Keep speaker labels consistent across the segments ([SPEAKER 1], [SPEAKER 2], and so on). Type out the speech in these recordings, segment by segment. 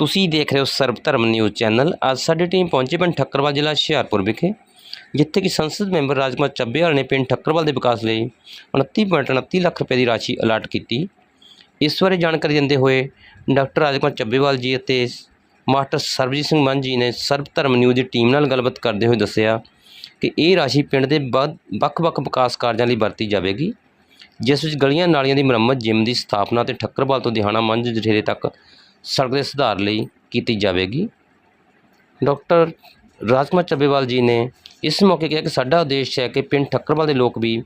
[SPEAKER 1] ਤੁਸੀਂ ਦੇਖ ਰਹੇ ਹੋ ਸਰਬ ਧਰਮ ਨਿਊਜ਼ ਚੈਨਲ। ਅੱਜ ਸਾਡੀ ਟੀਮ ਪਹੁੰਚੀ ਪਿੰਡ ਠੱਕਰਵਾਲ ਜ਼ਿਲ੍ਹਾ ਹੁਸ਼ਿਆਰਪੁਰ ਵਿਖੇ, ਜਿੱਥੇ ਕਿ ਸੰਸਦ ਮੈਂਬਰ ਰਾਜਕੁਮਾਰ ਚੱਬੇਵਾਲ ਨੇ ਪਿੰਡ ਠੱਕਰਵਾਲ ਦੇ ਵਿਕਾਸ ਲਈ 29.29 ਲੱਖ ਰੁਪਏ ਦੀ ਰਾਸ਼ੀ ਅਲਾਟ ਕੀਤੀ। ਇਸ ਬਾਰੇ ਜਾਣਕਾਰੀ ਦਿੰਦੇ ਹੋਏ ਡਾਕਟਰ ਰਾਜਕੁਮਾਰ ਚੱਬੇਵਾਲ ਜੀ ਅਤੇ ਮਾਸਟਰ ਸਰਬਜੀਤ ਸਿੰਘ ਮਾਨ ਜੀ ਨੇ ਸਰਬ ਧਰਮ ਨਿਊਜ਼ ਦੀ ਟੀਮ ਨਾਲ ਗੱਲਬਾਤ ਕਰਦੇ ਹੋਏ ਦੱਸਿਆ ਕਿ ਇਹ ਰਾਸ਼ੀ ਪਿੰਡ ਦੇ ਵੱਧ- ਵੱਖ-ਵੱਖ ਵਿਕਾਸ ਕਾਰਜਾਂ ਲਈ ਵਰਤੀ ਜਾਵੇਗੀ, ਜਿਸ ਵਿੱਚ ਗਲੀਆਂ ਨਾਲੀਆਂ ਦੀ ਮੁਰੰਮਤ, ਜਿਮ ਦੀ ਸਥਾਪਨਾ ਤੇ ਠੱਕਰਵਾਲ ਤੋਂ ਦਿਹਾਣਾ ਮੰਝ ਜਠੇਰੇ ਤੱਕ ਸੜਕ ਦੇ ਸੁਧਾਰ ਲਈ ਕੀਤੀ ਜਾਵੇਗੀ। ਡਾਕਟਰ ਰਾਜਕੁਮਾਰ ਚੱਬੇਵਾਲ ਜੀ ਨੇ ਇਸ ਮੌਕੇ ਕਿਹਾ ਕਿ ਸਾਡਾ ਉਦੇਸ਼ ਹੈ ਕਿ ਪਿੰਡ ਠੱਕਰਵਾਲ ਦੇ ਲੋਕ ਵੀ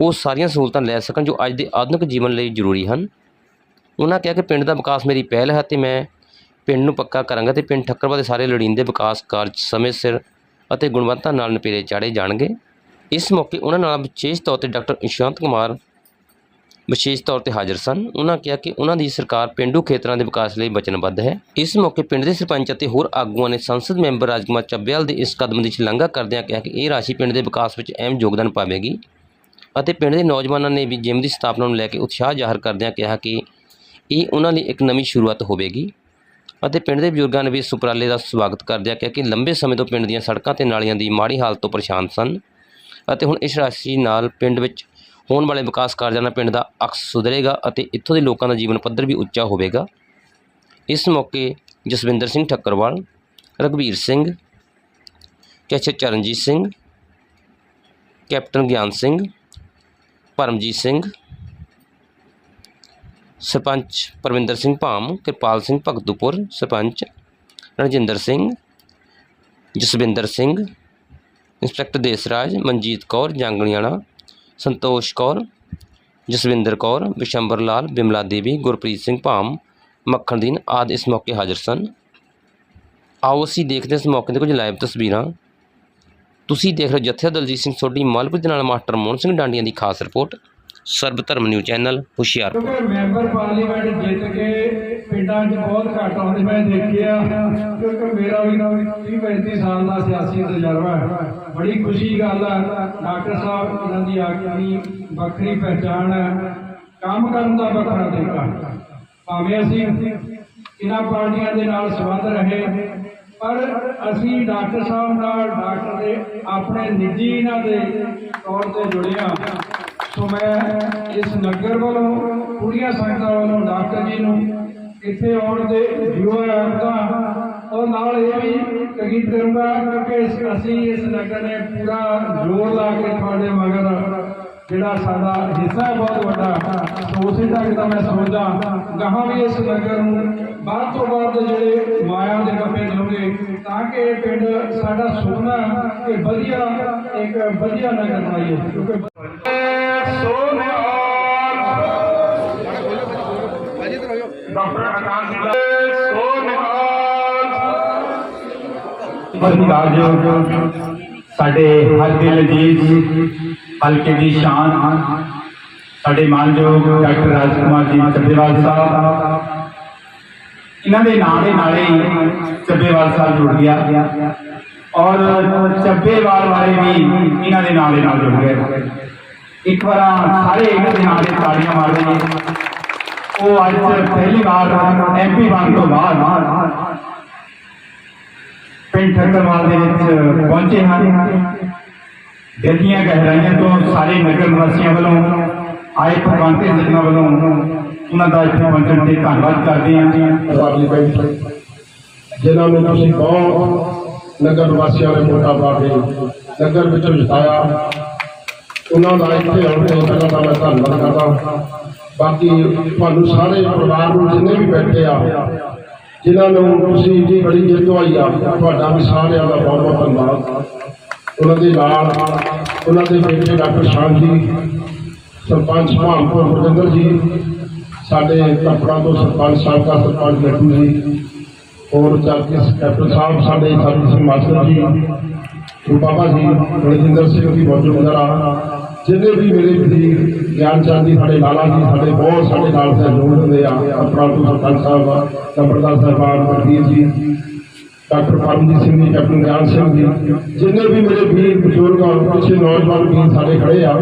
[SPEAKER 1] ਉਹ ਸਾਰੀਆਂ ਸਹੂਲਤਾਂ ਲੈ ਸਕਣ ਜੋ ਅੱਜ ਦੇ ਆਧੁਨਿਕ ਜੀਵਨ ਲਈ ਜ਼ਰੂਰੀ ਹਨ। ਉਹਨਾਂ ਕਿਹਾ ਕਿ ਪਿੰਡ ਦਾ ਵਿਕਾਸ ਮੇਰੀ ਪਹਿਲ ਹੈ ਤੇ ਮੈਂ ਪਿੰਡ ਨੂੰ ਪੱਕਾ ਕਰਾਂਗਾ ਤੇ ਪਿੰਡ ਠੱਕਰਵਾਲ ਦੇ ਸਾਰੇ ਲੋੜੀਂਦੇ ਵਿਕਾਸ ਕਾਰਜ ਸਮੇਂ ਸਿਰ ਅਤੇ ਗੁਣਵੱਤਾ ਨਾਲ ਨਿਪੇਰੇ ਚਾੜੇ ਜਾਣਗੇ। ਇਸ ਮੌਕੇ ਉਹਨਾਂ ਨਾਲ ਵਿਸ਼ੇਸ਼ ਤੌਰ ਤੇ ਡਾਕਟਰ ਇਸ਼ਾਂਤ ਕੁਮਾਰ ਵਿਸ਼ੇਸ਼ ਤੌਰ ਤੇ ਹਾਜ਼ਰ ਸਨ। ਉਹਨਾਂ ਕਿਹਾ ਕਿ ਉਹਨਾਂ ਦੀ ਸਰਕਾਰ ਪਿੰਡੂ ਖੇਤਰਾਂ ਦੇ ਵਿਕਾਸ ਲਈ ਵਚਨਬੱਧ ਹੈ। ਇਸ ਮੌਕੇ ਪਿੰਡ ਦੇ ਸਰਪੰਚ ਅਤੇ ਹੋਰ ਆਗੂਆਂ ਨੇ ਸੰਸਦ ਮੈਂਬਰ ਰਾਜਕੁਮਾਰ ਚੱਬੇਵਾਲ ਦੇ ਇਸ ਕਦਮ ਦੀ ਸ਼ਲਾਘਾ ਕਰਦਿਆਂ ਕਿਹਾ ਕਿ ਇਹ ਰਾਸ਼ੀ ਪਿੰਡ ਦੇ ਵਿਕਾਸ ਵਿੱਚ ਅਹਿਮ ਯੋਗਦਾਨ ਪਾਵੇਗੀ ਅਤੇ ਪਿੰਡ ਦੇ ਨੌਜਵਾਨਾਂ ਨੇ ਵੀ ਜਿਮ ਦੀ ਸਥਾਪਨਾ ਨੂੰ ਲੈ ਕੇ ਉਤਸ਼ਾਹ ਜ਼ਾਹਰ ਕਰਦਿਆਂ ਕਿਹਾ ਕਿ ਇਹ ਉਹਨਾਂ ਲਈ ਇੱਕ ਨਵੀਂ ਸ਼ੁਰੂਆਤ ਹੋਵੇਗੀ ਅਤੇ ਪਿੰਡ ਦੇ ਬਜ਼ੁਰਗਾਂ ਨੇ ਵੀ ਇਸ ਉਪਰਾਲੇ ਦਾ ਸਵਾਗਤ ਕਰਦਿਆਂ ਕਿਹਾ ਕਿ ਲੰਬੇ ਸਮੇਂ ਤੋਂ ਪਿੰਡ ਦੀਆਂ ਸੜਕਾਂ ਤੇ ਨਾਲੀਆਂ ਦੀ ਮਾੜੀ ਹਾਲਤ ਤੋਂ ਪਰੇਸ਼ਾਨ ਸਨ ਅਤੇ ਹੁਣ ਇਸ ਰਾਸ਼ੀ ਨਾਲ ਪਿੰਡ ਵਿੱਚ ਹੋਣ ਵਾਲੇ ਵਿਕਾਸ ਕਾਰਜਾਂ ਨਾਲ ਪਿੰਡ ਦਾ ਅਕਸ ਸੁਧਰੇਗਾ ਅਤੇ ਇੱਥੋਂ ਦੇ ਲੋਕਾਂ ਦਾ ਜੀਵਨ ਪੱਧਰ ਵੀ ਉੱਚਾ ਹੋਵੇਗਾ। ਇਸ ਮੌਕੇ ਜਸਵਿੰਦਰ ਸਿੰਘ ਠੱਕਰਵਾਲ ਰਘਵੀਰ Singh, catcher Charanjit Singh, captain Gian Singh, Paramjit Singh, sarpanch Parvinder Singh Bham, Kirpal Singh Bhagtupur, sarpanch Ranjinder Singh, Jaswinder Singh, inspector Desraj, Manjit Kaur, Janganiana Santosh Kaur, Jaswinder Kaur Vishambar Lal, Bimla Devi, Gurpreet Singh Bham Makhandin ਆਦਿ ਇਸ ਮੌਕੇ ਹਾਜ਼ਰ ਸਨ। ਆਓ ਅਸੀਂ ਦੇਖਦੇ ਹਾਂ ਇਸ ਮੌਕੇ ਦੇ ਕੁਝ ਲਾਈਵ ਤਸਵੀਰਾਂ। ਤੁਸੀਂ ਦੇਖ ਰਹੇ ਹੋ ਜਥੇਦਾਰ ਦਲਜੀਤ ਸਿੰਘ ਸੋਢੀ ਮਾਲਪੁਰ ਦੇ ਨਾਲ ਮਾਸਟਰ ਮੋਹਨ ਸਿੰਘ ਡਾਂਡੀਆਂ ਦੀ ਖਾਸ report. Sarab Dharam news channel, Hoshiarpur.
[SPEAKER 2] Member parliament ਜਿੱਤ ਕੇ ਪਿੰਡਾਂ 'ਚ ਬਹੁਤ ਘੱਟ ਆਉਂਦੇ, ਮੈਂ ਦੇਖਿਆ, ਕਿਉਂਕਿ ਮੇਰਾ ਵੀ 35 ਸਾਲ ਦਾ ਸਿਆਸੀ ਤਜਰਬਾ ਹੈ। ਬੜੀ ਖੁਸ਼ੀ ਦੀ ਗੱਲ ਹੈ ਡਾਕਟਰ ਸਾਹਿਬ, ਇਹਨਾਂ ਦੀ ਆਪਣੀ ਵੱਖਰੀ ਪਹਿਚਾਣ ਹੈ। ਕੰਮ ਕਰਨ ਦਾ ਵੱਖਰਾ ਤਰੀਕਾ। ਭਾਵੇਂ ਅਸੀਂ ਇਹਨਾਂ ਪਾਰਟੀਆਂ ਦੇ ਨਾਲ ਸੰਬੰਧ ਰਹੇ, ਪਰ ਅਸੀਂ ਡਾਕਟਰ ਸਾਹਿਬ ਨਾਲ, ਡਾਕਟਰ ਦੇ ਆਪਣੇ ਨਿੱਜੀ ਇਹਨਾਂ ਦੇ ਤੌਰ ਤੇ ਜੁੜਿਆ ਸੋ ਮੈਂ ਇਸ ਨਗਰ ਵੱਲੋਂ, ਪੂਰੀਆਂ ਸੰਗਤਾਂ ਵੱਲੋਂ ਡਾਕਟਰ ਜੀ ਨੂੰ ਇੱਥੇ ਆਉਣ ਦੇ ਜੀਵਾ ਰੱਖਦਾ ਔਰ ਨਾਲ ਇਹ ਵੀ ਤਕੀਦ ਕਰੂੰਗਾ ਕਿ ਅਸੀਂ ਇਸ ਨਗਰ ਨੇ ਪੂਰਾ ਜ਼ੋਰ ਲਾ ਕੇ ਤੁਹਾਡੇ ਮਗਰ ਜਿਹੜਾ ਸਾਡਾ ਹਿੱਸਾ ਹੈ ਬਹੁਤ ਵੱਡਾ ਉਸੇ ਤੱਕ ਤਾਂ ਮੈਂ ਸਮਝਦਾ ਗਾਹਾਂ ਵੀ ਇਸ ਨਗਰ ਨੂੰ ਬਾਅਦ ਤੋਂ ਬਾਅਦ ਜਿਹੜੇ ਮਾਇਆ ਦੇ ਕੱਪੇ ਲਾਉਂਗੇ ਤਾਂ ਕਿ ਇਹ ਪਿੰਡ ਸਾਡਾ ਸੋਨਾ ਕਿ ਵਧੀਆ, ਇੱਕ ਵਧੀਆ ਨਗਰ ਬਣਾਈਏ। ਕਿਉਂਕਿ
[SPEAKER 3] ਪਰਿਵਾਰਜੋਗ ਸਾਡੇ ਹਲਕੇ ਲਜੀਜ਼, ਹਲਕੇ ਦੀ ਸ਼ਾਨ। ਸਾਡੇ ਮਾਨਯੋਗ ਡਾਕਟਰ ਰਾਜਕੁਮਾਰ ਜੀ ਚੱਬੇਵਾਲ ਸਾਹਿਬ। ਇਹਨਾਂ ਦੇ ਨਾਂ ਦੇ ਨਾਲੇ ਹੀ ਚੱਬੇਵਾਲ ਸਾਹਿਬ ਜੁੜ ਗਿਆ। ਔਰ ਚੱਬੇਵਾਲ ਵਾਲੇ ਵੀ ਇਹਨਾਂ ਦੇ ਨਾਂ ਦੇ ਨਾਲ ਜੁੜ ਗਏ। ਇੱਕ ਵਾਰ ਸਾਰੇ ਇਹਨਾਂ ਦੇ ਨਾਂ ਦੇ ਤਾੜੀਆਂ ਮਾਰਦੇ ਨੇ। ਉਹ ਅੱਜ ਪਹਿਲੀ ਵਾਰ ਐਮਪੀ ਬਣ ਤੋਂ ਬਾਅਦ ਪਿੰਡ ਠੱਕਰਵਾਲ ਦੇ ਵਿੱਚ ਪਹੁੰਚੇ ਹਨ ਦਿਲ ਦੀਆਂ ਗਹਿਰਾਈਆਂ ਤੋਂ ਸਾਰੇ ਨਗਰ ਨਿਵਾਸੀਆਂ ਵੱਲੋਂ ਆਏ ਭਗਵੰਤ ਸੱਜਣਾ ਵੱਲੋਂ ਉਹਨਾਂ ਦਾ ਇੱਥੇ ਪਹੁੰਚਣ ਤੇ ਧੰਨਵਾਦ ਕਰਦੇ ਹਾਂ।
[SPEAKER 4] ਪਾਰਲੀਮੈਂਟ ਜਿਨ੍ਹਾਂ ਨੂੰ ਤੁਸੀਂ ਬਹੁਤ ਨਗਰ ਵਾਸੀਆਂ ਨੇ ਮੋਟਾ ਪਾ ਕੇ ਨਗਰ ਵਿੱਚ ਜਿਤਾਇਆ ਉਹਨਾਂ ਦਾ ਇੱਥੇ ਆਉਣ ਤੇ ਪਹਿਲਾਂ ਤਾਂ ਮੈਂ ਧੰਨਵਾਦ ਕਰਦਾ। ਬਾਕੀ ਤੁਹਾਨੂੰ ਸਾਰੇ ਪਰਿਵਾਰ ਨੂੰ ਜਿੰਨੇ ਵੀ ਬੈਠੇ ਆ ਜਿਨ੍ਹਾਂ ਨੂੰ ਤੁਸੀਂ ਜੀ ਬੜੀ ਜਿੱਤ ਆਈ ਆ, ਤੁਹਾਡਾ ਵੀ ਸਾਰਿਆਂ ਦਾ ਬਹੁਤ ਬਹੁਤ ਧੰਨਵਾਦ। ਉਹਨਾਂ ਦੇ ਨਾਲ, ਉਹਨਾਂ ਦੇ ਬੇਟੇ ਡਾਕਟਰ ਸ਼ਾਨ ਜੀ ਸਰਪੰਚ ਭਾਮਪੁਰ ਗੁਰਜਿੰਦਰ ਜੀ, ਸਾਡੇ ਕੱਪੜਾ ਤੋਂ ਸਰਪੰਚ ਸਾਹਿਬ ਦਾ ਸਰਪੰਚ ਗੱਟੂ ਜੀ, ਹੋਰ ਚਾਕੀ ਕੈਪਟਨ ਸਾਹਿਬ, ਸਾਡੇ ਸਰਪੰਚ ਮਾਸਟਰ ਜੀ ਬਾਬਾ ਜੀ ਬਲਜਿੰਦਰ ਸਿੰਘ ਜੀ ਬਹੁਤ ਗੁਜ਼ਾਰਾ ਜਿੰਨੇ ਵੀ ਮੇਰੇ ਵੀਰ ਗਿਆਨ ਚੰਦ ਜੀ, ਸਾਡੇ ਲਾਲਾ ਜੀ, ਸਾਡੇ ਬਹੁਤ ਸਾਡੇ ਨਾਲ ਸਹਿਯੋਗ ਦਿੰਦੇ ਆ। ਕੱਪੜਾ ਸਰਪੰਚ ਸਾਹਿਬ ਨੰਬਰਦਾਰ ਸਾਹਿਬਾਨ ਵਕੀਲ ਜੀ, ਡਾਕਟਰ ਪਰਮਜੀਤ ਸਿੰਘ ਜੀ, ਕੈਪਟਨ ਗਿਆਨ ਸਿੰਘ ਜੀ। ਜਿੰਨੇ ਵੀ ਮੇਰੇ ਵੀਰ, ਬਜ਼ੁਰਗ ਔਰ ਪਿੱਛੇ ਨੌਜਵਾਨ ਵੀਰ ਸਾਡੇ ਖੜੇ ਆ,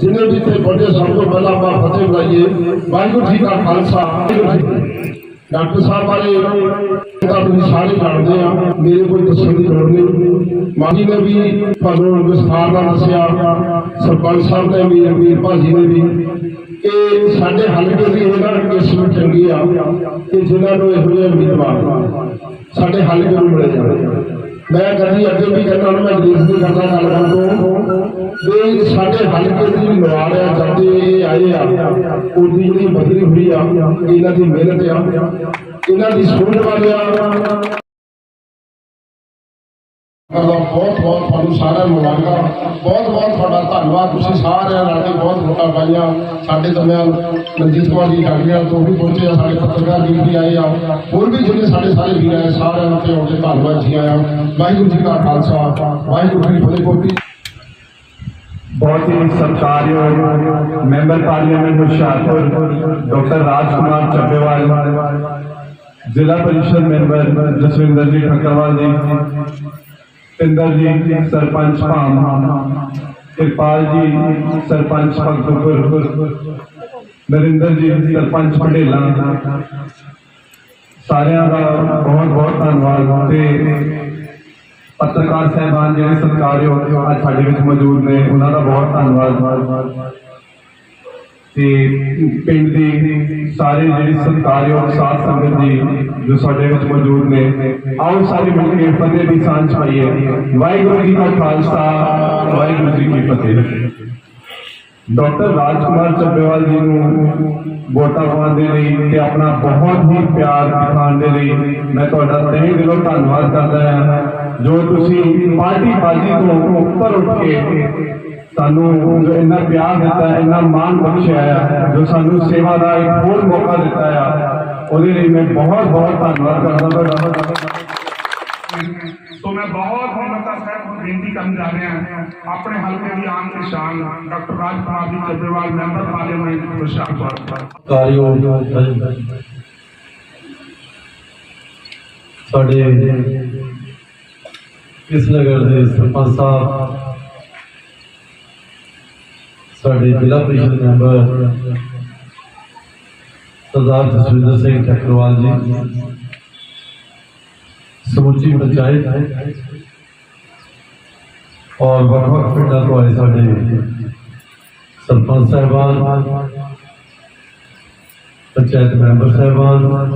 [SPEAKER 4] ਜਿੰਨੇ ਵੀ ਜਿੱਥੇ ਪਹੁੰਚੇ ਸਭ ਤੋਂ ਪਹਿਲਾਂ ਆਪਾਂ ਫਤਿਹ ਬੁਲਾਈਏ, ਵਾਹਿਗੁਰੂ ਜੀ ਕਾ ਖਾਲਸਾ ਡਾਕਟਰ ਸਾਹਿਬ ਬਾਰੇ ਤਾਂ ਸਾਰੇ ਜਾਣਦੇ ਆ ਮੇਰੇ ਕੋਲ ਦੱਸਣ ਦੀ ਲੋੜ ਨਹੀਂ। ਮਾਜੀ ਨੇ ਵੀ ਤੁਹਾਨੂੰ ਵਿਸਥਾਰ ਨਾਲ ਦੱਸਿਆ। ਸਰਪੰਚ ਸਾਹਿਬ ਨੇ ਵੀ ਵੀਰ ਭਾਜੀ ਨੇ ਵੀ। ਕਿ ਸਾਡੇ ਹਲਕੇ ਦੀ ਇਹਨਾਂ ਕਿਸਮਤ ਚੰਗੀ ਆ ਕਿ ਜਿਨ੍ਹਾਂ ਨੂੰ ਇਹੋ ਜਿਹੇ ਉਮੀਦਵਾਰ ਸਾਡੇ ਹਲਕੇ ਨੂੰ ਮਿਲੇ ਜਾਣ? ਮੈਂ ਕਦੀ ਅੱਗੇ ਵੀ ਕਹਿੰਦਾ ਹਾਂ ਮੈਂ ਗਰੀਸ ਨਹੀਂ ਕਰਦਾ ਗੱਲ ਕਰਨ ਤੋਂ ਵੀ ਸਾਡੇ ਹਲਕੇ ਦੀ ਲਵਾੜ ਆ, ਜਦ ਇਹ ਆਏ ਆ, ਉਹਦੀ ਜਿਹੜੀ ਬਦਲੀ ਹੋਈ ਆ, ਇਹਨਾਂ ਦੀ ਮਿਹਨਤ ਆ, ਇਹਨਾਂ ਦੀ ਸੋਚ ਵਾਲੇ ਆ। ਮਤਲਬ ਬਹੁਤ ਬਹੁਤ ਤੁਹਾਨੂੰ ਸਾਰਿਆਂ ਨੂੰ ਮੁਬਾਰਕਾਂ। ਬਹੁਤ ਬਹੁਤ ਤੁਹਾਡਾ ਧੰਨਵਾਦ। ਤੁਸੀਂ ਸਾਰਿਆਂ ਨਾਲ ਕੇ ਬਹੁਤ ਵੋਟਾਂ ਪਾਈਆਂ। ਸਾਡੇ ਦਰਮਿਆਨ ਮਨਜੀਤ ਕੁਮਾਰ ਜੀ ਡਾਕਟਰ ਤੋਂ ਵੀ ਪਹੁੰਚੇ ਆ, ਸਾਡੇ ਪੱਤਰਕਾਰ ਜੀ ਵੀ ਆਏ ਆ। ਹੋਰ ਵੀ ਜਿਹੜੇ ਸਾਡੇ ਸਾਰੇ ਵੀਰ ਆਏ, ਸਾਰਿਆਂ ਨੂੰ ਤੇ ਉਹਦੇ ਧੰਨਵਾਦ ਜੀ ਆਇਆ ਵਾਹਿਗੁਰੂ ਜੀ ਕਾ ਖਾਲਸਾ, ਵਾਹਿਗੁਰੂ ਜੀ ਕੀ ਫਤਿਹ।
[SPEAKER 3] ਬਹੁਤ ਹੀ ਸਤਿਕਾਰਯੋਗ member parliament Hoshiarpur, doctor Rajkumar Chabbewal, Zila Parishad member Jaswinder ਜੀ ਠੱਕਰਵਾਲ ਜੀ ਪਿੰਦਰ ਜੀ, ਸਰਪੰਚ ਭਾਮ ਕਿਰਪਾਲ ਜੀ, ਸਰਪੰਚ ਭਗਤਪੁਰ ਨਰਿੰਦਰ ਜੀ, ਸਰਪੰਚ ਪਟੇਲਾ ਸਾਰਿਆਂ ਦਾ ਬਹੁਤ ਬਹੁਤ ਧੰਨਵਾਦ। ਤੇ ਪੱਤਰਕਾਰ ਸਹਿਬਾਨ ਜਿਹੜੇ ਸਤਿਕਾਰਯੋਗ ਅੱਜ ਸਾਡੇ ਵਿੱਚ ਮੌਜੂਦ ਨੇ, ਉਹਨਾਂ ਦਾ ਬਹੁਤ ਧੰਨਵਾਦ। ਤੇ ਪਿੰਡ ਦੀ ਸਾਰੇ ਜਿਹੜੀ ਸਤਿਕਾਰਯੋਗ ਸਾਧ ਸੰਗਤ ਜੀ ਜੋ ਸਾਡੇ ਵਿੱਚ ਮੌਜੂਦ ਨੇ, ਆਓ ਸਾਰੇ ਮਿਲ ਕੇ ਫਤਿਹ ਦੀ ਸਾਂਝ ਪਾਈਏ। ਵਾਹਿਗੁਰੂ ਜੀ ਕਾ ਖਾਲਸਾ, ਵਾਹਿਗੁਰੂ ਜੀ ਕੀ ਫਤਿਹ। ਡਾਕਟਰ ਰਾਜਕੁਮਾਰ ਚੱਬੇਵਾਲ ਜੀ ਨੂੰ ਵੋਟਾਂ ਪਾਉਣ ਦੇ ਲਈ ਤੇ ਆਪਣਾ ਬਹੁਤ ਹੀ ਪਿਆਰ ਦਿਖਾਉਣ ਦੇ ਲਈ ਮੈਂ ਤੁਹਾਡਾ ਤਹਿ ਦਿਲੋਂ ਧੰਨਵਾਦ ਕਰਦਾ ਹਾਂ। ਜੋ ਤੁਸੀਂ ਪਾਰਟੀ ਬਾਜੀ ਤੋਂ ਉੱਪਰ ਉੱਠ ਕੇ ਸਾਨੂੰ ਜੋ ਇੰਨਾ ਪਿਆਰ ਦਿੱਤਾ ਇੰਨਾ ਮਾਣ ਬਖਸ਼ਿਆ ਹੈ ਜੋ ਸਾਨੂੰ ਸੇਵਾ ਦਾ ਇੱਕ ਹੋਰ ਮੌਕਾ ਦਿੱਤਾ ਹੈ ਉਹਦੇ ਲਈ ਮੈਂ ਬਹੁਤ ਬਹੁਤ ਧੰਨਵਾਦ ਕਰਦਾ ਤੁਹਾਡਾ
[SPEAKER 5] ਸੋ ਮੈਂ ਬਹੁਤ ਹਮਤਾ ਸਾਹਿਬ ਬੇਨਤੀ ਕਰਨ ਜਾ ਰਿਹਾ ਆਪਣੇ ਹਲਕੇ ਦੀ ਆਨ ਤੇ ਸ਼ਾਨ doctor Rajkumar ji Chabbewal member parliament Hoshiarpur
[SPEAKER 6] ਕਾਰਯੋਗ ਸਾਡੇ ਇਸ ਨਗਰ ਦੇ ਸਰਪੰਚ ਸਾਹਿਬ ਸਾਡੇ ਜ਼ਿਲ੍ਹਾ ਪ੍ਰੀਸ਼ਦ ਮੈਂਬਰ ਸਰਦਾਰ ਜਸਵਿੰਦਰ ਸਿੰਘ ਠੱਕਰਵਾਲ ਜੀ, ਸਮੁੱਚੀ ਪੰਚਾਇਤ ਔਰ ਵੱਖ ਵੱਖ ਪਿੰਡਾਂ ਤੋਂ ਆਏ ਸਾਡੇ ਸਰਪੰਚ ਸਾਹਿਬਾਨ, ਪੰਚਾਇਤ ਮੈਂਬਰ ਸਾਹਿਬਾਨ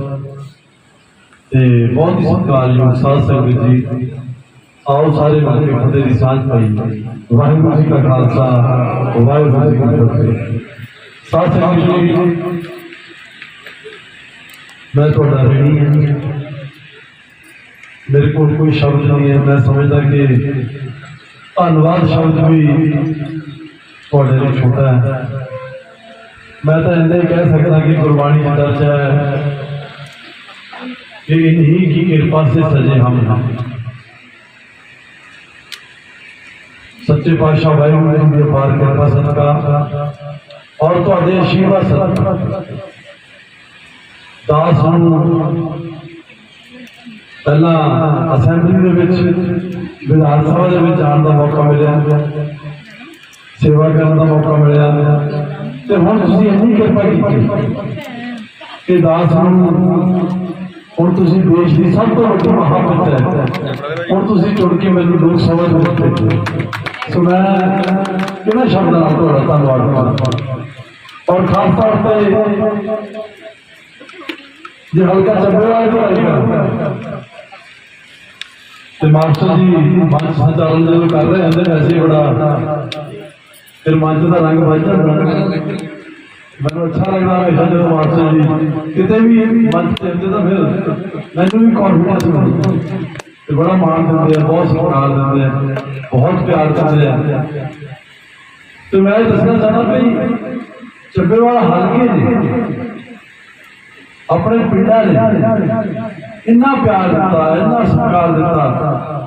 [SPEAKER 6] ਤੇ ਬਹੁਤ ਹੀ ਸਤਿਕਾਰਯੋਗ ਸਾਧ ਸੰਗਤ ਜੀ। ਆਓ ਸਾਰੇ ਮਿਲ ਕੇ ਫਤਿਹ ਦੀ ਸਾਂਝ ਪਾਈ ਵਾਹਿਗੁਰੂ ਜੀ ਕਾ ਖਾਲਸਾ ਵਾਹਿਗੁਰੂ ਜੀ ਕੀ ਫਤਿਹ ਸਾਧ ਸੰਗਤ ਜੀ ਮੈਂ ਤੁਹਾਡਾ ਰਣੀ ਹਾਂ ਮੇਰੇ ਕੋਲ ਕੋਈ ਸ਼ਬਦ ਨਹੀਂ ਹੈ ਮੈਂ ਸਮਝਦਾ ਕਿ ਧੰਨਵਾਦ ਸ਼ਬਦ ਵੀ ਤੁਹਾਡੇ ਲਈ ਛੋਟਾ ਹੈ ਮੈਂ ਤਾਂ ਇੰਨਾ ਹੀ ਕਹਿ ਸਕਦਾ ਕਿ ਗੁਰਬਾਣੀ ਚ ਦਰਜ ਹੈ ਕਿ ਇਨਹੀ ਕੀ ਕਿਰਪਾ ਸੱਚੇ ਪਾਤਸ਼ਾਹ ਵਾਹਿਗੁਰੂ ਜੀ ਦੀ ਅਪਾਰ ਕਿਰਪਾ ਸਦਕਾ ਔਰ ਤੁਹਾਡੇ ਆਸ਼ੀਰਵਾਦ ਸਦਕਾ। ਦਾਸ ਨੂੰ ਪਹਿਲਾਂ ਅਸੈਂਬਲੀ ਦੇ ਵਿੱਚ, ਵਿਧਾਨ ਸਭਾ ਦੇ ਵਿੱਚ ਜਾਣ ਦਾ ਮੌਕਾ ਮਿਲਿਆ। ਸੇਵਾ ਕਰਨ ਦਾ ਮੌਕਾ ਮਿਲਿਆ। ਤੇ ਹੁਣ ਤੁਸੀਂ ਇੰਨੀ ਕਿਰਪਾ ਕੀਤੀ ਕਿ ਦਾਸ ਨੂੰ ਹੁਣ ਤੁਸੀਂ ਦੇਸ਼ ਦੀ ਸਭ ਤੋਂ ਵੱਡੀ ਮਹਾਪੰਚਾਇਤ ਹੈ। ਹੁਣ ਤੁਸੀਂ ਜੁੜ ਕੇ ਮੈਨੂੰ ਲੋਕ ਸਭਾ ਦੇ ਵਿੱਚ ਭੇਜੋ। ਸੋ ਮੈਂ ਕਿਹਨਾਂ ਸ਼ਬਦਾਂ ਨਾਲ ਤੁਹਾਡਾ ਧੰਨਵਾਦ? ਕਰਦਾ ਔਰ ਖਾਸ ਤੌਰ ਤੇ ਜੇ ਹਲਕਾ ਚੱਬੇਵਾਲ ਤੋਂ ਆਏਗਾ ਤੇ ਮਾਸਟਰ ਜੀ ਮੰਚ ਸੰਚਾਲਨ ਜਦੋਂ ਕਰ ਰਹੇ ਹੁੰਦੇ ਵੈਸੇ ਬੜਾ ਫਿਰ ਮੰਚ ਦਾ ਰੰਗ ਵੱਜ ਜਾਂਦਾ। ਮੈਨੂੰ ਅੱਛਾ ਲੱਗਦਾ ਹਮੇਸ਼ਾ ਜਦੋਂ ਮਾਸਟਰ ਜੀ ਕਿਤੇ ਵੀ ਮੰਚ ਤੇ ਤਾਂ ਫਿਰ ਮੈਨੂੰ ਵੀ ਕੌਨਫੀਡੈਂਸ ਮਿਲਦਾ। ਤੇ ਬੜਾ ਮਾਣ ਦਿੰਦੇ ਆ ਬਹੁਤ ਸਤਿਕਾਰ ਦਿੰਦੇ ਆ ਬਹੁਤ ਪਿਆਰ ਕਰਦੇ ਆ ਤੇ ਮੈਂ ਇਹ ਦੱਸਣਾ ਚਾਹੁੰਦਾ ਵੀ ਚੱਬੇਵਾਲ ਹਲਕੇ ਨੇ ਆਪਣੇ ਪਿੰਡਾਂ ਨੇ ਇੰਨਾ ਪਿਆਰ ਦਿੱਤਾ ਇੰਨਾ ਸਤਿਕਾਰ ਦਿੱਤਾ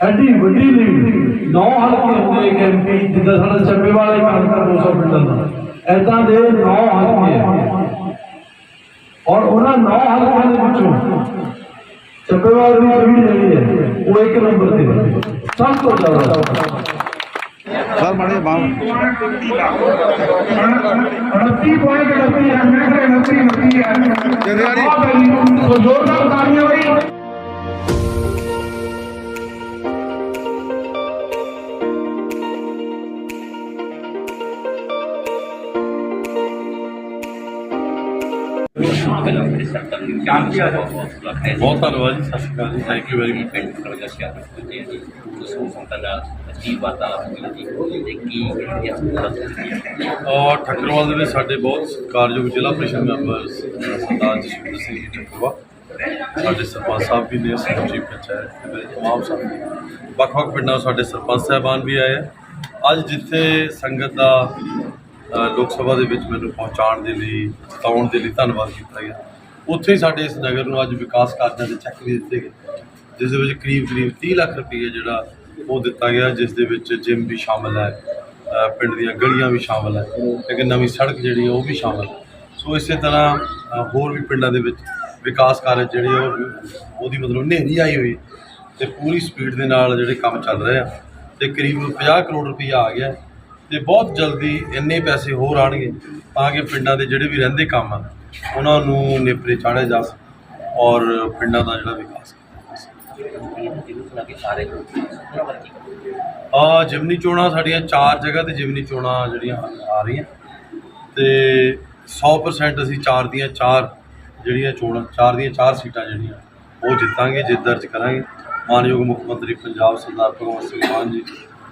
[SPEAKER 6] ਐਡੀ ਵੱਡੀ ਲੀਡ ਨੌ ਹਲਕੇ ਹੁੰਦੇ ਇੱਕ ਐਮਪੀ ਜਿੱਦਾਂ ਸਾਡਾ ਚੱਬੇ ਵਾਲੇ ਹਲਕਾ 200 ਪਿੰਡਾਂ ਦਾ ਐਦਾਂ ਦੇ ਨੌ ਹਲਕੇ ਆ। ਔਰ ਉਹਨਾਂ ਨੌ ਹਲਕਿਆਂ ਦੇ ਵਿੱਚੋਂ ਚੱਬੇਵਾਲ ਦੀ ਲੀਡ ਜਿਹੜੀ ਹੈ ਉਹ ਇੱਕ ਨੰਬਰ ਤੇ ਹੈ। ਸਭ ਤੋਂ ਜ਼ਿਆਦਾ।
[SPEAKER 7] ਸਰ ਮਾੜੇ ਬਾਹਰ।
[SPEAKER 5] 29 ਪੁਆਇੰਟ ਲੱਗੀ ਹੈ ਮੈਂ ਕਿਹਾ 29 ਲੱਗੀ ਹੈ ਬਹੁਤ
[SPEAKER 8] ਬਹੁਤ ਧੰਨਵਾਦ ਜੀ, ਸਤਿ ਸ਼੍ਰੀ ਅਕਾਲ ਜੀ। ਥੈਂਕ ਯੂ ਵੈਰੀ ਮਚ ਔਰ ਠੱਕਰਵਾਲ ਦੇ ਵਿੱਚ ਸਾਡੇ ਬਹੁਤ ਸਤਿਕਾਰਯੋਗ ਜ਼ਿਲ੍ਹਾ ਪ੍ਰੀਸ਼ਦ ਮੈਂਬਰ ਸਰਦਾਰ ਜਸਵਿੰਦਰ ਸਿੰਘ ਜੀ ਠੱਕਰਵਾ ਸਾਡੇ ਸਰਪੰਚ ਸਾਹਿਬ ਵੀ ਨੇ ਸਮੁੱਚੀ ਪੰਚਾਇਤ ਦੇ ਤਮਾਮ ਸਾਥੀ। ਵੱਖ-ਵੱਖ ਪਿੰਡਾਂ ਤੋਂ ਸਾਡੇ ਸਰਪੰਚ ਸਾਹਿਬਾਨ ਵੀ ਆਏ ਆ। ਅੱਜ ਜਿੱਥੇ ਸੰਗਤ ਦਾ ਲੋਕ ਸਭਾ ਦੇ ਵਿੱਚ ਮੈਨੂੰ ਪਹੁੰਚਾਉਣ ਦੇ ਲਈ ਜਿਤਾਉਣ ਦੇ ਲਈ ਧੰਨਵਾਦ ਕੀਤਾ ਗਿਆ। ਉੱਥੇ ਹੀ ਸਾਡੇ ਇਸ ਨਗਰ ਨੂੰ ਅੱਜ ਵਿਕਾਸ ਕਾਰਜਾਂ ਦੇ ਚੈੱਕ ਵੀ ਦਿੱਤੇ ਗਏ। ਜਿਸ ਦੇ ਵਿੱਚ ਕਰੀਬ ਕਰੀਬ 30 ਲੱਖ ਰੁਪਏ ਜਿਹੜਾ ਉਹ ਦਿੱਤਾ ਗਿਆ, ਜਿਸ ਦੇ ਵਿੱਚ ਜਿਮ ਵੀ ਸ਼ਾਮਲ ਹੈ ਪਿੰਡ ਦੀਆਂ ਗਲੀਆਂ ਵੀ ਸ਼ਾਮਲ ਹੈ ਲੇਕਿਨ ਨਵੀਂ ਸੜਕ ਜਿਹੜੀ ਹੈ ਉਹ ਵੀ ਸ਼ਾਮਲ ਹੈ। ਸੋ ਇਸੇ ਤਰ੍ਹਾਂ ਹੋਰ ਵੀ ਪਿੰਡਾਂ ਦੇ ਵਿੱਚ ਵਿਕਾਸ ਕਾਰਜ ਜਿਹੜੇ ਉਹ ਉਹਦੀ ਮਤਲਬ ਹਨੇਰੀ ਆਈ ਹੋਈ ਤੇ ਪੂਰੀ ਸਪੀਡ ਦੇ ਨਾਲ ਜਿਹੜੇ ਕੰਮ ਚੱਲ ਰਹੇ ਆ ਤੇ ਕਰੀਬ 50 ਕਰੋੜ ਰੁਪਈਆ ਆ ਗਿਆ ਤੇ ਬਹੁਤ ਜਲਦੀ ਇੰਨੇ ਪੈਸੇ ਹੋਰ ਆਣਗੇ ਤਾਂ ਕਿ ਪਿੰਡਾਂ ਦੇ ਜਿਹੜੇ ਵੀ ਰਹਿੰਦੇ ਕੰਮ ਆ ਉਹਨਾਂ ਨੂੰ ਨੇਪਰੇ ਚਾੜਿਆ ਜਾ ਸਕੇ ਔਰ ਪਿੰਡਾਂ ਦਾ ਜਿਹੜਾ ਵਿਕਾਸ ਆ, ਜਿਮਨੀ ਚੋਣਾਂ ਸਾਡੀਆਂ ਚਾਰ ਜਗ੍ਹਾ ਤੇ ਜਿਮਨੀ ਚੋਣਾਂ ਜਿਹੜੀਆਂ ਆ ਰਹੀਆਂ ਤੇ 100% ਅਸੀਂ ਚਾਰ ਦੀਆਂ ਚਾਰ ਜਿਹੜੀਆਂ ਚੋਣਾਂ, ਚਾਰ ਦੀਆਂ ਚਾਰ ਸੀਟਾਂ ਜਿਹੜੀਆਂ, ਉਹ ਜਿੱਤਾਂਗੇ, ਜਿੱਤ ਦਰਜ ਕਰਾਂਗੇ। ਮਾਨਯੋਗ ਮੁੱਖ ਮੰਤਰੀ ਪੰਜਾਬ ਸਰਦਾਰ ਭਗਵੰਤ ਸਿੰਘ ਮਾਨ ਜੀ,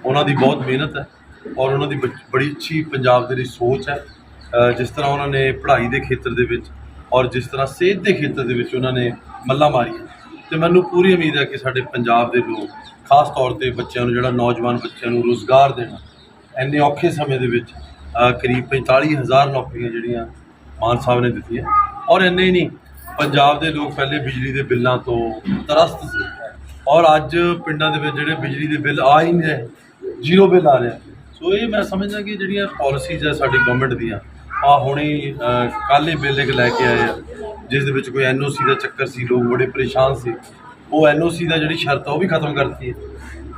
[SPEAKER 8] ਉਹਨਾਂ ਦੀ ਬਹੁਤ ਮਿਹਨਤ ਹੈ ਔਰ ਉਹਨਾਂ ਦੀ ਬ- ਬੜੀ ਅੱਛੀ ਪੰਜਾਬ ਦੇ ਲਈ ਸੋਚ ਹੈ। ਜਿਸ ਤਰ੍ਹਾਂ ਉਹਨਾਂ ਨੇ ਪੜ੍ਹਾਈ ਦੇ ਖੇਤਰ ਦੇ ਵਿੱਚ ਔਰ ਜਿਸ ਤਰ੍ਹਾਂ ਸਿਹਤ ਦੇ ਖੇਤਰ ਦੇ ਵਿੱਚ ਉਹਨਾਂ ਨੇ ਮੱਲਾਂ ਮਾਰੀਆਂ। ਤੇ ਮੈਨੂੰ ਪੂਰੀ ਉਮੀਦ ਹੈ ਕਿ ਸਾਡੇ ਪੰਜਾਬ ਦੇ ਲੋਕ ਖਾਸ ਤੌਰ ਤੇ ਬੱਚਿਆਂ ਨੂੰ ਜਿਹੜਾ ਨੌਜਵਾਨ ਬੱਚਿਆਂ ਨੂੰ ਰੋਜ਼ਗਾਰ ਦੇਣਾ ਇੰਨੇ ਔਖੇ ਸਮੇਂ ਦੇ ਵਿੱਚ ਅ, ਕਰੀਬ 45000 ਨੌਕਰੀਆਂ ਜਿਹੜੀਆਂ ਮਾਨ ਸਾਹਿਬ ਨੇ ਦਿੱਤੀਆਂ। ਔਰ ਇੰਨੇ ਹੀ ਨਹੀਂ ਪੰਜਾਬ ਦੇ ਲੋਕ ਪਹਿਲੇ ਬਿਜਲੀ ਦੇ ਬਿੱਲਾਂ ਤੋਂ ਤਰਸਤ ਸੀ। ਔਰ ਅੱਜ ਪਿੰਡਾਂ ਦੇ ਵਿੱਚ ਜਿਹੜੇ ਬਿਜਲੀ ਦੇ ਬਿੱਲ ਆ ਹੀ ਨਹੀਂ ਰਹੇ ਜ਼ੀਰੋ ਬਿੱਲ ਆ ਰਿਹਾ। ਸੋ ਇਹ ਮੈਂ ਸਮਝਦਾ ਕਿ ਜਿਹੜੀਆਂ ਪਾਲਿਸੀਜ਼ ਹੈ ਸਾਡੀ ਗਵਰਨਮੈਂਟ ਦੀਆਂ ਆ ਹੁਣੇ ਕੱਲ੍ਹ ਹੀ ਬਿੱਲ ਲੈ ਕੇ ਆਏ ਆ, ਜਿਸ ਦੇ ਵਿੱਚ ਕੋਈ ਐਨਓਸੀ ਦਾ ਚੱਕਰ ਸੀ, ਲੋਕ ਬੜੇ ਪਰੇਸ਼ਾਨ ਸੀ। ਉਹ ਐਨਓਸੀ ਦਾ ਜਿਹੜੀ ਸ਼ਰਤ ਆ, ਉਹ ਵੀ ਖਤਮ ਕਰਤੀ ਹੈ।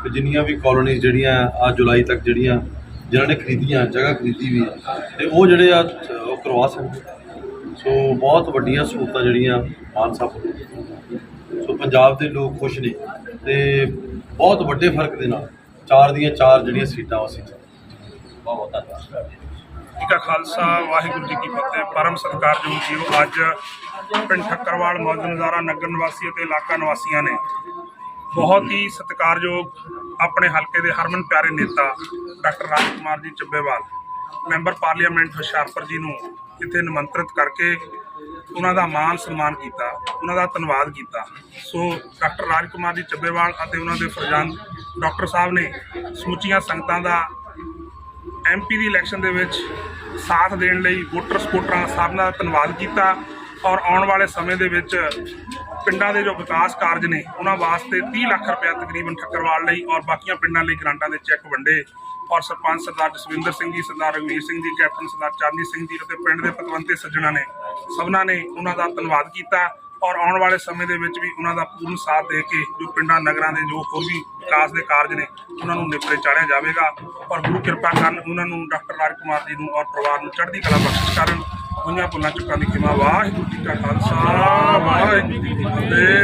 [SPEAKER 8] ਤੇ ਜਿੰਨੀਆਂ ਵੀ ਕਾਲੋਨੀਜ਼ ਜਿਹੜੀਆਂ ਆ, ਜੁਲਾਈ ਤੱਕ ਜਿਹੜੀਆਂ, ਜਿਨ੍ਹਾਂ ਨੇ ਖਰੀਦੀਆਂ, ਜਗ੍ਹਾ ਖਰੀਦੀ ਵੀ ਹੈ ਤੇ ਉਹ ਜਿਹੜੇ ਆ, ਉਹ ਕਰਵਾ ਸਕਦੇ ਸੋ ਬਹੁਤ ਵੱਡੀਆਂ ਸਹੂਲਤਾਂ ਜਿਹੜੀਆਂ ਮਾਨ ਸਾਹਿਬ ਨੇ। ਸੋ ਪੰਜਾਬ ਦੇ ਲੋਕ ਖੁਸ਼ ਨੇ, ਤੇ ਬਹੁਤ ਵੱਡੇ ਫ਼ਰਕ ਦੇ ਨਾਲ ਚਾਰ ਦੀਆਂ ਚਾਰ ਜਿਹੜੀਆਂ ਸੀਟਾਂ ਉਹ ਸੀ ਬਹੁਤ ਬਹੁਤ ਧੰਨਵਾਦ
[SPEAKER 5] ਜੀ ਕਾ ਖਾਲਸਾ, ਵਾਹਿਗੁਰੂ ਜੀ ਕੀ ਫਤਿਹ, ਪਰਮ ਸਤਿਕਾਰਯੋਗ ਜੀਓ। ਅੱਜ ਪਿੰਡ ਠੱਕਰਵਾਲ ਮੌਜ ਨਜ਼ਾਰਾ ਨਗਰ ਨਿਵਾਸੀ ਅਤੇ ਇਲਾਕਾ ਨਿਵਾਸੀਆਂ ਨੇ। ਬਹੁਤ ਹੀ ਸਤਿਕਾਰਯੋਗ ਆਪਣੇ ਹਲਕੇ ਦੇ ਹਰਮਨ ਪਿਆਰੇ ਨੇਤਾ ਡਾਕਟਰ ਰਾਜ ਕੁਮਾਰ ਜੀ ਚੱਬੇਵਾਲ, ਮੈਂਬਰ ਪਾਰਲੀਮੈਂਟ ਹੁਸ਼ਿਆਰਪੁਰ ਜੀ ਨੂੰ ਇੱਥੇ ਨਿਮੰਤਰਿਤ ਕਰਕੇ ਉਹਨਾਂ ਦਾ ਮਾਨ ਸਨਮਾਨ ਕੀਤਾ, ਉਹਨਾਂ ਦਾ ਧੰਨਵਾਦ ਕੀਤਾ। ਸੋ ਡਾਕਟਰ ਰਾਜ ਕੁਮਾਰ ਜੀ ਚੱਬੇਵਾਲ ਅਤੇ ਉਹਨਾਂ ਦੇ ਫਰਜ਼ੰਦ ਡਾਕਟਰ ਸਾਹਿਬ ਨੇ ਸਮੁੱਚੀਆਂ ਸੰਗਤਾਂ ਦਾ ਐਮਪੀ ਦੀ ਇਲੈਕਸ਼ਨ ਦੇ ਵਿੱਚ ਸਾਥ ਦੇਣ ਲਈ ਵੋਟਰ ਸਪੋਰਟਰਾਂ ਸਭ ਦਾ ਧੰਨਵਾਦ ਕੀਤਾ ਔਰ ਆਉਣ ਵਾਲੇ ਸਮੇਂ ਦੇ ਵਿੱਚ ਪਿੰਡਾਂ ਦੇ ਜੋ ਵਿਕਾਸ ਕਾਰਜ ਨੇ, ਉਹਨਾਂ ਵਾਸਤੇ 30 ਲੱਖ ਰੁਪਏ ਤਕਰੀਬਨ ਠੱਕਰਵਾਲ ਲਈ ਔਰ ਬਾਕੀਆਂ ਪਿੰਡਾਂ ਲਈ ਗ੍ਰਾਂਟਾਂ ਦੇ ਚੈੱਕ ਵੰਡੇ। ਔਰ ਸਰਪੰਚ ਸਰਦਾਰ ਜਸਵਿੰਦਰ ਸਿੰਘ ਜੀ, ਸਰਦਾਰ ਰਘਵੀਰ ਸਿੰਘ ਜੀ, ਕੈਪਟਨ ਸਰਦਾਰ ਚਰਨਜੀਤ ਸਿੰਘ ਜੀ ਅਤੇ ਪਿੰਡ ਦੇ ਪਤਵੰਤੇ ਸੱਜਣਾ ਨੇ, ਸਭਨਾਂ ਨੇ ਉਹਨਾਂ ਦਾ ਧੰਨਵਾਦ ਕੀਤਾ। ਔਰ ਆਉਣ ਵਾਲੇ ਸਮੇਂ ਦੇ ਵਿੱਚ ਵੀ ਉਹਨਾਂ ਦਾ ਪੂਰਨ ਸਾਥ ਦੇ ਕੇ ਜੋ ਪਿੰਡਾਂ, ਨਗਰਾਂ ਦੇ ਜੋ ਹੋਰ ਵੀ ਵਿਕਾਸ ਦੇ ਕਾਰਜ ਨੇ, ਉਹਨਾਂ ਨੂੰ ਨਿਪਰੇ ਚਾੜਿਆ ਜਾਵੇਗਾ। ਔਰ ਗੁਰੂ ਕਿਰਪਾ ਕਰਨ ਉਹਨਾਂ ਨੂੰ ਡਾਕਟਰ ਰਾਜ ਕੁਮਾਰ ਜੀ ਨੂੰ ਔਰ ਪਰਿਵਾਰ ਨੂੰ ਚੜ੍ਹਦੀ ਕਲਾ ਬਖਸ਼ਿਸ਼ ਕਰਨ। ਹੋਈਆਂ ਭੁੱਲਾਂ ਚੁੱਕਾਂ ਦੀ ਖਿਮਾ। ਵਾਹਿਗੁਰੂ ਜੀ ਕਾ ਖਾਲਸਾ, ਵਾਹਿਗੁਰੂ ਜੀ ਕੀ ਫਤਿਹ।